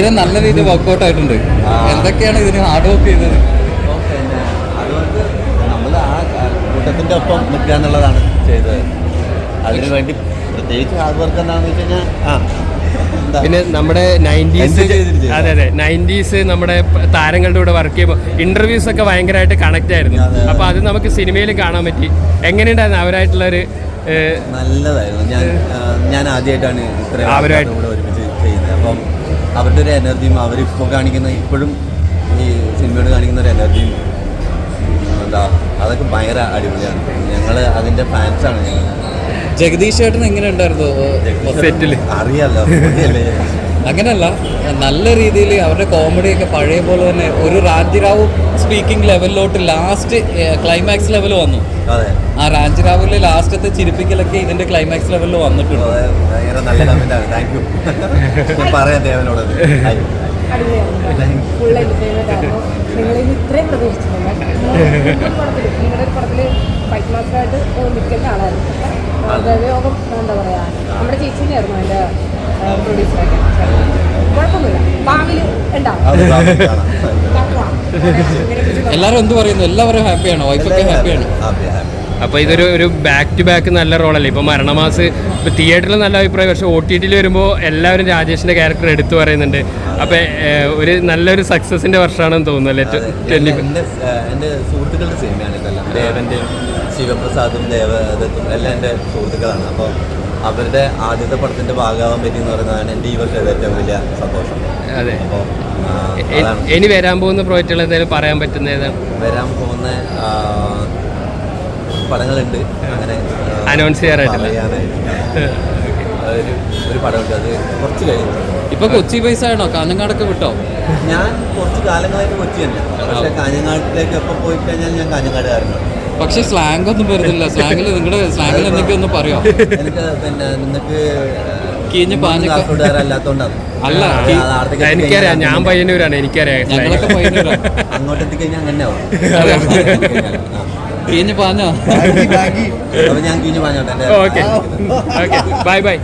ധീരൻ നല്ല രീതിയിൽ വർക്ക്ഔട്ട് ആയിട്ടുണ്ട്. എന്തൊക്കെയാണ് ഇതിന് ഹാർഡ് വർക്ക് ചെയ്തത്? നമ്മൾ ആ കൂട്ടത്തിന്റെ ഒപ്പം നിൽക്കുക എന്നുള്ളതാണ് ചെയ്തത്. അതിനു വേണ്ടി പ്രത്യേകിച്ച് ഹാർഡ് വർക്ക് എന്താണെന്ന് വെച്ച് കഴിഞ്ഞാൽ ആ പിന്നെ നമ്മുടെ നയന്റീസ് അതെ അതെ. നയന്റീസ് നമ്മുടെ താരങ്ങളുടെ കൂടെ വർക്ക് ചെയ്യുമ്പോൾ ഇന്റർവ്യൂസ് ഒക്കെ ഭയങ്കരമായിട്ട് കണക്ട് ആയിരുന്നു. അതെ, അതെ. നമുക്ക് സിനിമയിൽ കാണാൻ പറ്റി. എങ്ങനെയുണ്ടായിരുന്നു അവരായിട്ടുള്ള ഒരു നല്ലതായിരുന്നു. ഞാൻ ഞാൻ ആദ്യമായിട്ടാണ് ഇത്രയും അവരുമായിട്ട്- ഒരുമിച്ച് ചെയ്യുന്നത്. അപ്പം അവരുടെ ഒരു എനർജിയും അവരിപ്പോൾ കാണിക്കുന്ന ഇപ്പോഴും ഈ സിനിമയോട് കാണിക്കുന്ന ഒരു എനർജിയും എന്താ അതൊക്കെ ഭയങ്കര അടിപൊളിയാണ്. ഞങ്ങൾ അതിന്റെ ഫാൻസാണ് ഞങ്ങൾ ജഗദീഷ് ചേട്ടൻ എങ്ങനെ ഉണ്ടായിരുന്നു. അറിയാലോ. അങ്ങനെയല്ല നല്ല രീതിയിൽ അവരുടെ കോമഡിയൊക്കെ പഴയ പോലെ തന്നെ ഒരു റാഞ്ചിറാവു സ്പീക്കിംഗ് ലെവലിലോട്ട് ലാസ്റ്റ് ക്ലൈമാക്സ് ലെവൽ വന്നു. അതെ. ആ റാഞ്ചിറാവുലെ ലാസ്റ്റത്തെ ചിരിപ്പിക്കലൊക്കെ ഇതിന്റെ ക്ലൈമാക്സ് ലെവലിൽ വന്നിട്ടുണ്ട്. ഫൈറ്റ് മാസ്റ്ററായിട്ട് നിൽക്കേണ്ട ആളായിരുന്നു. എന്താ പറയാ നമ്മുടെ ചേച്ചിനെയായിരുന്നു അതിന്റെ പ്രൊഡ്യൂസറൊക്കെ കുഴപ്പമൊന്നുമില്ല ഭാവിയിൽ ഉണ്ടാവും അത് എല്ലാവരും എന്ത് പറയുന്നു എല്ലാവരും ഹാപ്പിയാണ്? വൈഫൊക്കെ ഹാപ്പിയാണ് അപ്പൊ. അപ്പോൾ ഇതൊരു ഒരു ബാക്ക് ടു ബാക്ക് നല്ല റോളല്ലേ ഇപ്പോൾ മരണമാസ് ഇപ്പോൾ തിയേറ്ററിൽ നല്ല അഭിപ്രായം പക്ഷേ ഒ ടി ടിയിൽ വരുമ്പോൾ എല്ലാവരും രാജേഷിന്റെ ക്യാരക്ടർ എടുത്തു പറയുന്നുണ്ട്. അപ്പോൾ ഒരു നല്ലൊരു സക്സസിന്റെ വർഷമാണെന്ന് തോന്നുന്നു അല്ലേ? എന്റെ സുഹൃത്തുക്കളുടെ സിനിമയാണ് ഇതെല്ലാം. ശിവപ്രസാദും ദേവദത്തും എല്ലാം എന്റെ സുഹൃത്തുക്കളാണ്. അപ്പോൾ അവരുടെ ആദ്യത്തെ പടത്തിന്റെ ഭാഗമാവാൻ പറ്റി എന്ന് പറയുന്നതാണ് എന്റെ ഈ വർഷത്തെ ഏറ്റവും വലിയ സന്തോഷം. അതെ. അപ്പോൾ ഇനി വരാൻ പോകുന്ന പ്രോജക്റ്റുകൾ എന്തെങ്കിലും പറയാൻ പറ്റുന്ന ഏതാണ് വരാൻ പോകുന്ന പടങ്ങളുണ്ട്. അങ്ങനെ അനൗൺസ് ചെയ്യാറായിട്ടില്ല. ഒരു ഒരു പടമുണ്ട്. അത് കുറച്ച് കഴിഞ്ഞു. ഇപ്പൊ കൊച്ചി പൈസ ആണോ? കാഞ്ഞങ്ങാടൊക്കെ വിട്ടോ? ഞാൻ കുറച്ച് കാലങ്ങളായിട്ട് കൊച്ചി തന്നെ പക്ഷെ കാഞ്ഞങ്ങാട്ടിലേക്ക് എപ്പോൾ പോയി കഴിഞ്ഞാൽ ഞാൻ കാഞ്ഞങ്ങാടുകാരനാണ്. പക്ഷെ സ്ലാങ് ഒന്നും വരുന്നില്ല സ്ലാങ്ങിൽ നിങ്ങളുടെ സ്ലാങ്ങിൽ എന്തൊക്കെ ഒന്ന് പറയാം? എനിക്ക് പിന്നെ നിങ്ങൾക്ക് കീഞ്ഞ് പാഞ്ഞൊക്കെ- കാസർഗോഡുകാരല്ലാത്തോണ്ടാണ് അല്ല, എനിക്കറിയാം. ഞാൻ പയ്യന്നൂരാണ് എനിക്കറിയാം. ഞങ്ങളൊക്കെ പയ്യന്നൂരാ. അങ്ങോട്ട് എത്തിക്കഴിഞ്ഞാൽ അങ്ങനെ ആവും. അതെ. ആ. കീഞ്ഞ് പാഞ്ഞോ? അപ്പൊ ഞാൻ കീഞ്ഞു ഓക്കെ. ഓക്കെ. Bye bye.